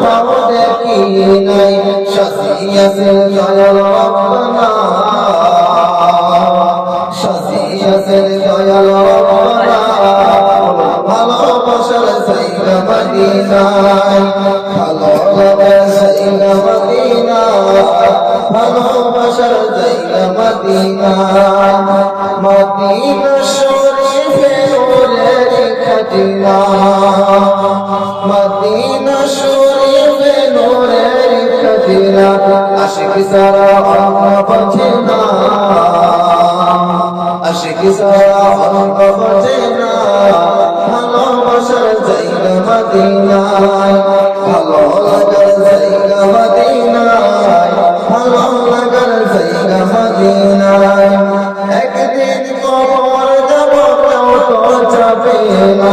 কোথাও দেখি নাই শাসিয়াছে দয়াল রব্বানা শাসিয়াছে দয়াল রব্বানা ভালোবাসার জায়গা মদিনায় ভালো লাগার জায়গা মদিনায়, ভালোবাসার জায়গা মদিনায়। মদিনা শরীফে নূরের খাটিনা মদিনা শরীফে নূরের খাটিনা আশিক সারা বোঝে না আশিক সারা বোঝে না ভালোবাসার জায়গা মদিনায় ভালো লাগার জায়গা মদিনায় ভালো লাগার জায়গা মদিনায়। একদিন কবর যাব কেউ তো যাবে না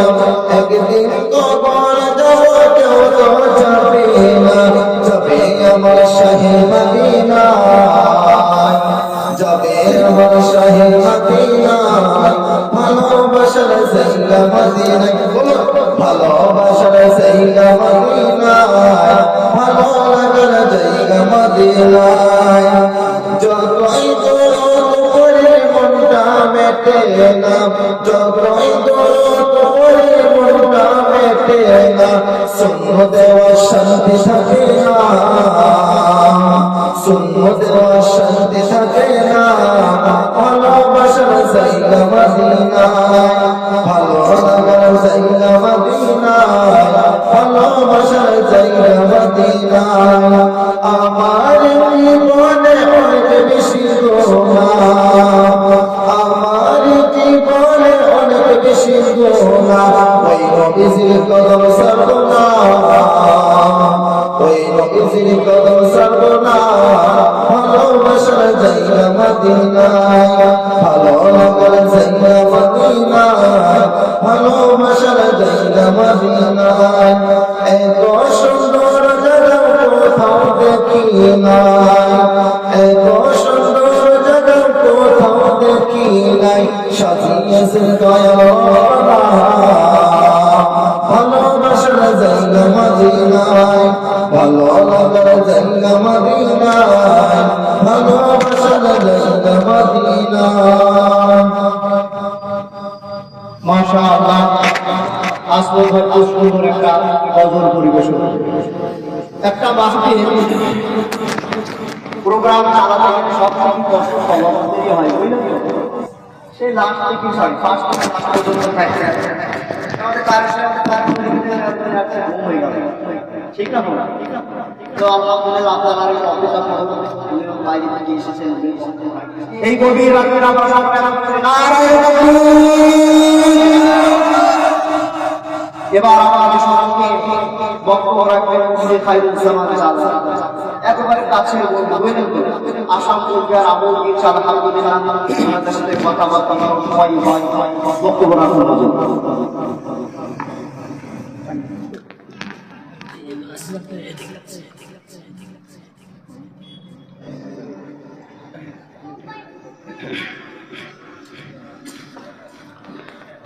আমার শাহে মদিনায় ভালোবাসার মদিনায় বলো। ভালোবাসার জায়গা মদিনায় ভালো লাগার জায়গা মদিনায় যতই দূর করে মনটা মেটে না যতই শান্তি থাকে না। কদম সর্বনা ওই নবীজির কদম সর্বনা ভালোবাসার জায়গা মদিনায় ভালো লাগার জায়গা মদিনায় ভালোবাসার জায়গা এত সুন্দর কোথাও দেখি নাই গজল পরিবেশন। একটা মাহফিল প্রোগ্রাম চালাতে সব থেকে কষ্ট সভাপতিরই হয়, বুঝলেন? সেই লাস্ট থেকে হয়? ফার্স্ট পর্যন্ত হয়ে ঠিক বলা তো অফিস বাইরে এই গভীর রাত্রে আমরা সবাই নারায়ণ এবার আমাদের সঙ্গে বক্তব্য রাখবেন মুফতি খাইরুল জামান চাচা একেবারে কাছে আসাম সরকার আমল দিয়েছে আলহামদুলিল্লাহ ওনাদের সাথে কথাবার্তা হয়। বক্তব্য